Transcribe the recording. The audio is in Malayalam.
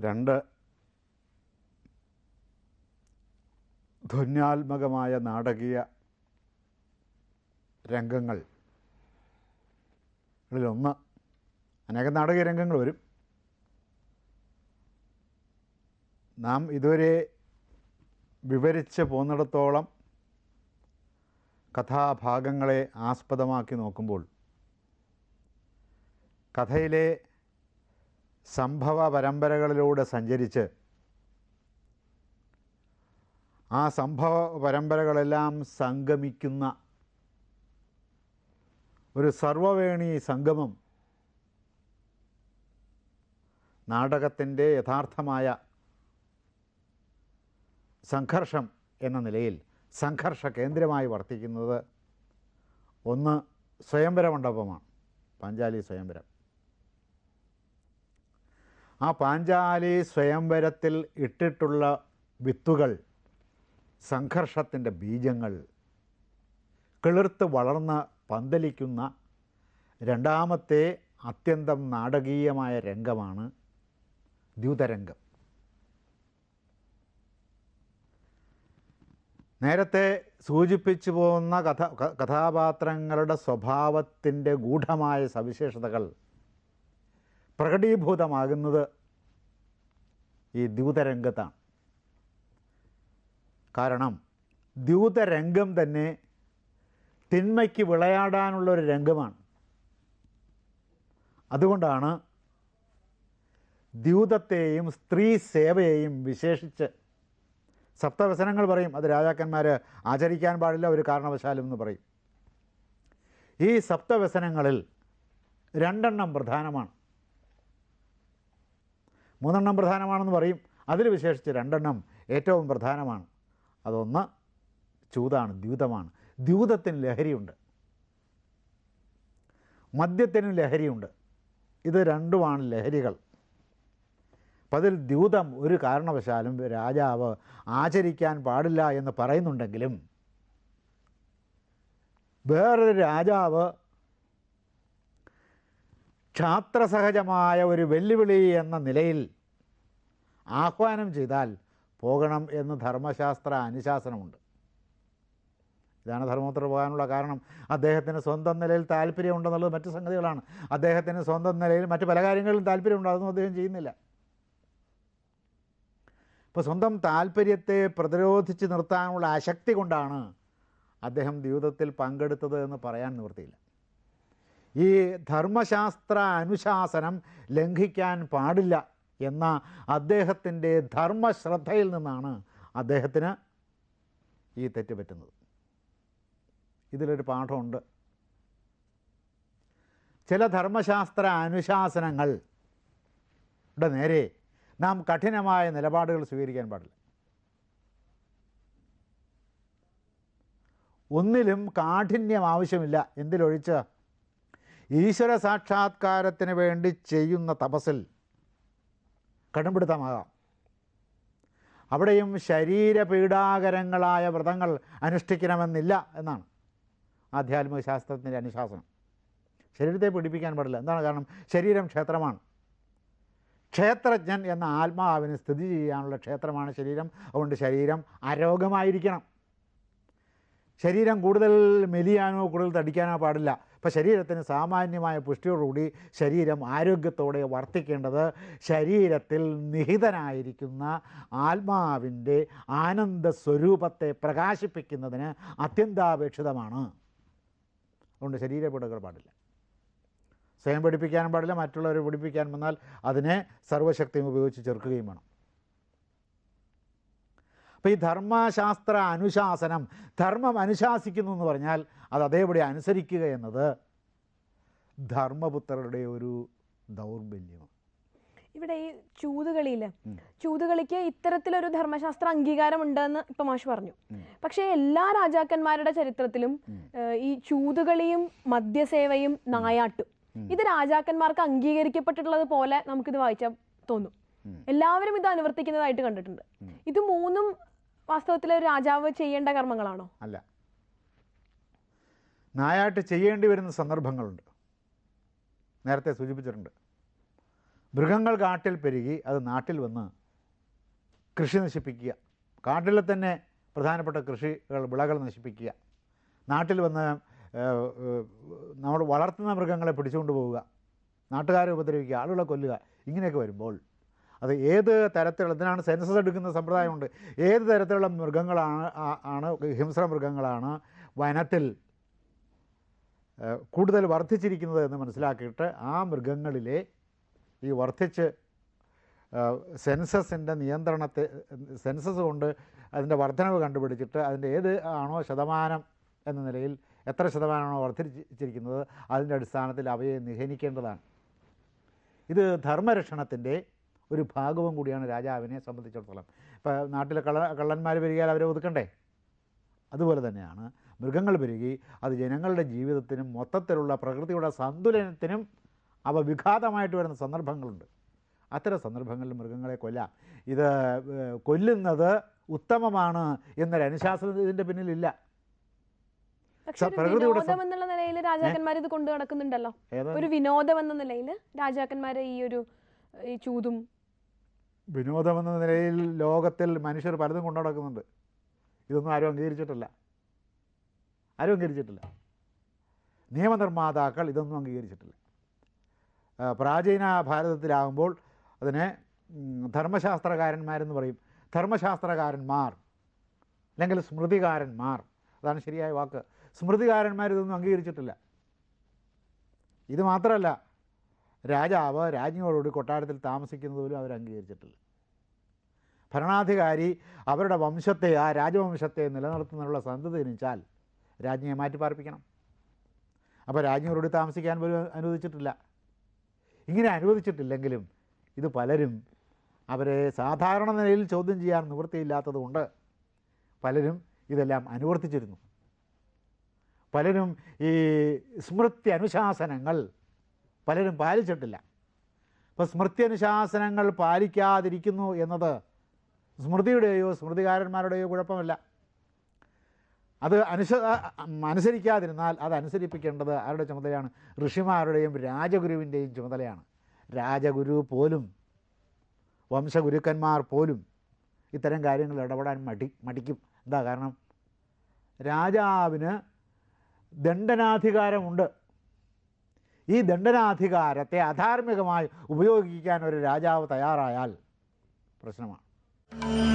രണ്ട്. ധ്വന്യാത്മകമായ നാടകീയ രംഗങ്ങൾ. ഇതിലൊന്ന് അനേകം നാടകീയ രംഗങ്ങൾ വരും. നാം ഇതുവരെ വിവരിച്ച് പോന്നിടത്തോളം കഥാഭാഗങ്ങളെ ആസ്പദമാക്കി നോക്കുമ്പോൾ കഥയിലെ സംഭവ പരമ്പരകളിലൂടെ സഞ്ചരിച്ച് ആ സംഭവ പരമ്പരകളെല്ലാം സംഗമിക്കുന്ന ഒരു സർവവേണി സംഗമം നാടകത്തിന്റെ യഥാർത്ഥമായ സംഘർഷം എന്ന നിലയിൽ സംഘർഷ കേന്ദ്രമായി വർത്തിക്കുന്നത് ഒന്ന് സ്വയംവര മണ്ഡപമാണ് പാഞ്ചാലി സ്വയംവരം. ആ പാഞ്ചാലി സ്വയംവരത്തിൽ ഇട്ടിട്ടുള്ള വിത്തുകൾ സംഘർഷത്തിന്റെ ബീജങ്ങൾ കിളിർത്ത് വളർന്ന് പന്തലിക്കുന്ന രണ്ടാമത്തെ അത്യന്തം നാടകീയമായ രംഗമാണ് ദ്യൂതരംഗം. നേരത്തെ സൂചിപ്പിച്ചു പോകുന്ന കഥ കഥാപാത്രങ്ങളുടെ സ്വഭാവത്തിന്റെ ഗൂഢമായ സവിശേഷതകൾ പ്രകടീഭൂതമാകുന്നത് ഈ ദ്യൂതരംഗത്താണ്. കാരണം ദ്യൂതരംഗം തന്നെ തിന്മയ്ക്ക് വിളയാടാനുള്ള ഒരു രംഗമാണ്. അതുകൊണ്ടാണ് ദ്യൂതത്തെയും സ്ത്രീ സേവയെയും വിശേഷിച്ച് സപ്തവസനങ്ങൾ പറയും. അത് രാജാക്കന്മാർ ആചരിക്കാൻ പാടില്ല ഒരു കാരണവശാലും എന്ന് പറയും. ഈ സപ്തവസനങ്ങളിൽ രണ്ടെണ്ണം പ്രധാനമാണ്. മൂന്നെണ്ണം പ്രധാനമാണെന്ന് പറയും. അതിൽ വിശേഷിച്ച് രണ്ടെണ്ണം ഏറ്റവും പ്രധാനമാണ്. അതൊന്ന് ചൂതാണ് ദ്യൂതമാണ്. ദ്യൂതത്തിന് ലഹരിയുണ്ട്. മദ്യത്തിനും ലഹരിയുണ്ട്. ഇത് രണ്ടുമാണ് ലഹരികൾ. അപ്പം അതിൽ ദ്യൂതം ഒരു കാരണവശാലും രാജാവ് ആചരിക്കാൻ പാടില്ല എന്ന് പറയുന്നുണ്ടെങ്കിലും വേറൊരു രാജാവ് ക്ഷാത്രസഹജമായ ഒരു വെല്ലുവിളി എന്ന നിലയിൽ ആഹ്വാനം ചെയ്താൽ പോകണം എന്ന് ധർമ്മശാസ്ത്ര അനുശാസനമുണ്ട്. ഇതാണ് ധർമ്മപുത്ര പോകാനുള്ള കാരണം. അദ്ദേഹത്തിന് സ്വന്തം നിലയിൽ താല്പര്യമുണ്ടെന്നുള്ളത് മറ്റു സംഗതികളാണ്. അദ്ദേഹത്തിന് സ്വന്തം നിലയിൽ മറ്റു പല കാര്യങ്ങളിലും താല്പര്യമുണ്ട് അതൊന്നും അദ്ദേഹം ചെയ്യുന്നില്ല. ഇപ്പോൾ സ്വന്തം താല്പര്യത്തെ പ്രതിരോധിച്ച് നിർത്താനുള്ള അശക്തി കൊണ്ടാണ് അദ്ദേഹം ദ്യൂതത്തിൽ പങ്കെടുത്തത് എന്ന് പറയാൻ നിവൃത്തിയില്ല. ഈ ധർമ്മശാസ്ത്ര അനുശാസനം ലംഘിക്കാൻ പാടില്ല. എന്ന അദ്ദേഹത്തിന്റെ ധർമ്മശ്രദ്ധയിൽ നിന്നാണ് അദ്ദേഹത്തിന് ഈ തെറ്റ് പറ്റുന്നത്. ഇതിലൊരു പാഠമുണ്ട്. ചില ധർമ്മശാസ്ത്ര അനുശാസനങ്ങളുടെ നേരെ നാം കഠിനമായ നിലപാടുകൾ സ്വീകരിക്കാൻ പാടില്ല. ഒന്നിലും കാഠിന്യം ആവശ്യമില്ല. എന്തിലൊഴിച്ച്? ഈശ്വര സാക്ഷാത്കാരത്തിന് വേണ്ടി ചെയ്യുന്ന തപസ്സിൽ കടുംപിടുത്തമാകാം. അവിടെയും ശരീരപീഡാകരങ്ങളായ വ്രതങ്ങൾ അനുഷ്ഠിക്കണമെന്നില്ല എന്നാണ് ആധ്യാത്മിക ശാസ്ത്രത്തിന്റെ അനുശാസനം. ശരീരത്തെ പീഡിപ്പിക്കാൻ പാടില്ല. എന്താണ് കാരണം? ശരീരം ക്ഷേത്രമാണ്. ക്ഷേത്രജ്ഞൻ എന്ന ആത്മാവിന് സ്ഥിതി ചെയ്യാനുള്ള ക്ഷേത്രമാണ് ശരീരം. അതുകൊണ്ട് ശരീരം ആരോഗ്യമായിരിക്കണം ശരീരം കൂടുതൽ മെലിയാനോ കൂടുതൽ തടിക്കാനോ പാടില്ല. അപ്പോൾ ശരീരത്തിന് സാമാന്യമായ പുഷ്ടിയോടുകൂടി ശരീരം ആരോഗ്യത്തോടെ വർത്തിക്കേണ്ടത് ശരീരത്തിൽ നിഹിതനായിരിക്കുന്ന ആത്മാവിന്റെ ആനന്ദ സ്വരൂപത്തെ പ്രകാശിപ്പിക്കുന്നതിന് അത്യന്താപേക്ഷിതമാണ്. അതുകൊണ്ട് ശരീരപീഡകൾ പാടില്ല. സ്വയം പഠിപ്പിക്കാനും പാടില്ല മറ്റുള്ളവരെ പഠിപ്പിക്കാൻ വന്നാൽ അതിനെ സർവശക്തിയും ഉപയോഗിച്ച് ചെറുക്കുകയും വേണം. അപ്പോൾ ഈ ധർമ്മശാസ്ത്ര അനുശാസനം ധർമ്മം അനുശാസിക്കുന്നു എന്ന് പറഞ്ഞാൽ അത് അതേപടി അനുസരിക്കുക എന്നത് ധർമ്മപുത്രരുടെ ഒരു ദൗർബല്യമാണ് ഇവിടെ ഈ ചൂതുകളിയിൽ ചൂതുകളിക്ക് ഇത്തരത്തിലൊരു ധർമ്മശാസ്ത്ര അംഗീകാരം ഉണ്ടെന്ന് ഇപ്പം മാഷ് പറഞ്ഞു. പക്ഷേ എല്ലാ രാജാക്കന്മാരുടെ ചരിത്രത്തിലും ഈ ചൂതുകളിയും മദ്യസേവയും നായാട്ടും ഇത് രാജാക്കന്മാർക്ക് അംഗീകരിക്കപ്പെട്ടിട്ടുള്ളത് പോലെ നമുക്കിത് വായിച്ചാൽ തോന്നും. എല്ലാവരും ഇത് അനുവർത്തിക്കുന്നതായിട്ട് കണ്ടിട്ടുണ്ട്. ഇത് മൂന്നും വാസ്തവത്തിൽ ഒരു രാജാവ് ചെയ്യേണ്ട കർമ്മങ്ങളാണോ? അല്ല. നായാട്ട് ചെയ്യേണ്ടി വരുന്ന സന്ദർഭങ്ങളുണ്ട്. നേരത്തെ സൂചിപ്പിച്ചിട്ടുണ്ട്. മൃഗങ്ങൾ കാട്ടിൽ പെരുകി അത് നാട്ടിൽ വന്ന് കൃഷി നശിപ്പിക്കുക. കാട്ടിലെ തന്നെ പ്രധാനപ്പെട്ട കൃഷികൾ വിളകൾ നശിപ്പിക്കുക. നാട്ടിൽ വന്ന് നമ്മൾ വളർത്തുന്ന മൃഗങ്ങളെ പിടിച്ചുകൊണ്ട് പോവുക. നാട്ടുകാരെ ഉപദ്രവിക്കുക ആളുകളെ കൊല്ലുക. ഇങ്ങനെയൊക്കെ വരുമ്പോൾ അത് ഏത് തരത്തിലുള്ള ഇതിനാണ് സെൻസസ് എടുക്കുന്ന സമ്പ്രദായമുണ്ട്. ഏത് തരത്തിലുള്ള മൃഗങ്ങളാണ് ആണ് ഹിംസ്ര മൃഗങ്ങളാണ് വനത്തിൽ കൂടുതൽ വർദ്ധിച്ചിരിക്കുന്നത് എന്ന് മനസ്സിലാക്കിയിട്ട് ആ മൃഗങ്ങളിലെ ഈ വർദ്ധിച്ച് സെൻസസിന്റെ നിയന്ത്രണത്തെ സെൻസസ് കൊണ്ട് അതിന്റെ വർധനവ് കണ്ടുപിടിച്ചിട്ട് അതിന്റെ ഏത് ആണോ ശതമാനം എന്ന നിലയിൽ എത്ര ശതമാനമാണോ വർദ്ധിച്ചിരിക്കുന്നത് അതിന്റെ അടിസ്ഥാനത്തിൽ അവയെ നിഹനിക്കേണ്ടതാണ്. ഇത് ധർമ്മരക്ഷണത്തിന്റെ ഒരു ഭാഗവും കൂടിയാണ് രാജാവിനെ സംബന്ധിച്ചിടത്തോളം. ഇപ്പോൾ നാട്ടിലെ കള്ള കള്ളന്മാർ വരികയാൽ അവരെ ഒതുക്കണ്ടേ? അതുപോലെ തന്നെയാണ് മൃഗങ്ങൾ പെരുകി അത് ജനങ്ങളുടെ ജീവിതത്തിനും മൊത്തത്തിലുള്ള പ്രകൃതിയുടെ സന്തുലനത്തിനും അവ വിഘാതമായിട്ട് വരുന്ന സന്ദർഭങ്ങളുണ്ട്. അത്തരം സന്ദർഭങ്ങളിൽ മൃഗങ്ങളെ കൊല്ലാം. ഇത് കൊല്ലുന്നത് ഉത്തമമാണ് എന്നൊരു അനുശാസനം ഇതിന്റെ പിന്നിലില്ല. പ്രകൃതിയുടെ എന്നുള്ള നിലയിൽ രാജാക്കന്മാർ ഇത് കൊണ്ടു നടക്കുന്നുണ്ടല്ലോ. ഒരു വിനോദം എന്ന നിലയിൽ രാജാക്കന്മാരെ ഈ ഒരു ഈ ചൂതും വിനോദമെന്ന നിലയിൽ ലോകത്തിൽ മനുഷ്യർ പലതും കൊണ്ടു നടക്കുന്നുണ്ട്. ഇതൊന്നും ആരും അംഗീകരിച്ചിട്ടില്ല. ആരും അംഗീകരിച്ചിട്ടില്ല. നിയമനിർമ്മാതാക്കൾ ഇതൊന്നും അംഗീകരിച്ചിട്ടില്ല. പ്രാചീന ഭാരതത്തിലാകുമ്പോൾ അതിനെ ധർമ്മശാസ്ത്രകാരന്മാരെന്ന് പറയും. ധർമ്മശാസ്ത്രകാരന്മാർ അല്ലെങ്കിൽ സ്മൃതികാരന്മാർ. അതാണ് ശരിയായ വാക്ക്. സ്മൃതികാരന്മാർ ഇതൊന്നും അംഗീകരിച്ചിട്ടില്ല. ഇത് മാത്രമല്ല രാജാവ് രാജ്ഞിയോടുകൂടി കൊട്ടാരത്തിൽ താമസിക്കുന്നതുപോലും അവർ അംഗീകരിച്ചിട്ടില്ല ഭരണാധികാരി അവരുടെ വംശത്തെ ആ രാജവംശത്തെ നിലനിർത്തുന്നതിനുള്ള സന്ധത ജനിച്ചാൽ രാജ്ഞിയെ മാറ്റി പാർപ്പിക്കണം അപ്പോൾ രാജ്ഞിയോട് താമസിക്കാൻ പോലും അനുവദിച്ചിട്ടില്ല. ഇങ്ങനെ അനുവദിച്ചിട്ടില്ലെങ്കിലും ഇത് പലരും അവരെ സാധാരണ നിലയിൽ ചോദ്യം ചെയ്യാൻ നിവൃത്തിയില്ലാത്തതുകൊണ്ട് പലരും ഇതെല്ലാം അനുവർത്തിച്ചിരുന്നു. പലരും ഈ സ്മൃതി അനുശാസനങ്ങൾ പലരും പാലിച്ചിട്ടില്ല. അപ്പോൾ സ്മൃതി അനുശാസനങ്ങൾ പാലിക്കാതിരിക്കുന്നു എന്നത് സ്മൃതിയുടെയോ സ്മൃതികാരന്മാരുടെയോ കുഴപ്പമല്ല. അത് അനുസ അനുസരിക്കാതിരുന്നാൽ അത് അനുസരിപ്പിക്കേണ്ടത് ആരുടെ ചുമതലയാണ്? ഋഷിമാരുടെയും രാജഗുരുവിന്റെയും ചുമതലയാണ്. രാജഗുരു പോലും വംശഗുരുക്കന്മാർ പോലും ഇത്തരം കാര്യങ്ങൾ ഇടപെടാൻ മടി മടിക്കും. എന്താ കാരണം? രാജാവിന് ദണ്ഡനാധികാരമുണ്ട്. ഈ ദണ്ഡനാധികാരത്തെ അധാർമികമായി ഉപയോഗിക്കാൻ ഒരു രാജാവ് തയ്യാറായാൽ പ്രശ്നമാണ്. Thank you.